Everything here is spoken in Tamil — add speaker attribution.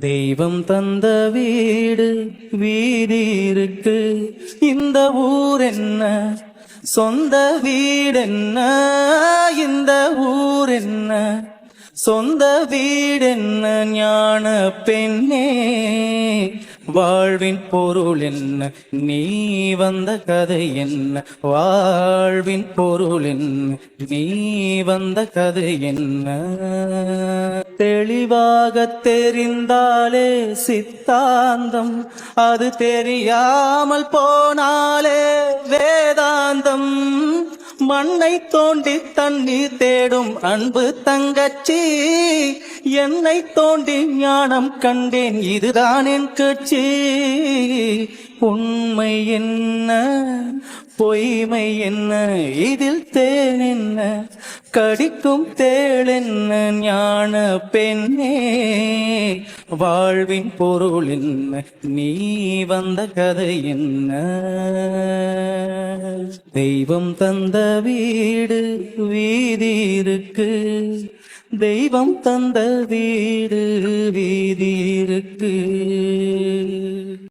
Speaker 1: தெய்வம் தந்த வீடு வீதி இருக்கு இந்த ஊர் என்ன? சொந்த வீடென்ன இந்த ஊர் என்ன? சொந்த வீடென்ன ஞான பெண்ணே. வாழ்வின் பொருள் என்ன? நீ வந்த கதை என்ன? வாழ்வின் பொருள் என்ன? நீ வந்த கதை என்ன? தெளிவாக தெரிந்தாலே சித்தாந்தம். அது தெரியாமல் போனாலே வேதாந்தம். மண்ணை தோண்டி தண்ணீர் தேடும் அன்பு தங்கச்சி என்னை தோண்டி ஞானம் கண்டேன் இதுதான் என் கட்சி. உண்மை என்ன பொய்மை என்ன இதில் தேன் என்ன? கடிக்கும் தேள் ஞான பெண்ணே. வாழ்வின் பொருள் என்ன? நீ வந்த கதை என்ன? தெய்வம் தந்த வீடு வீதி இருக்கு. தெய்வம் தந்த வீடு வீதி இருக்கு.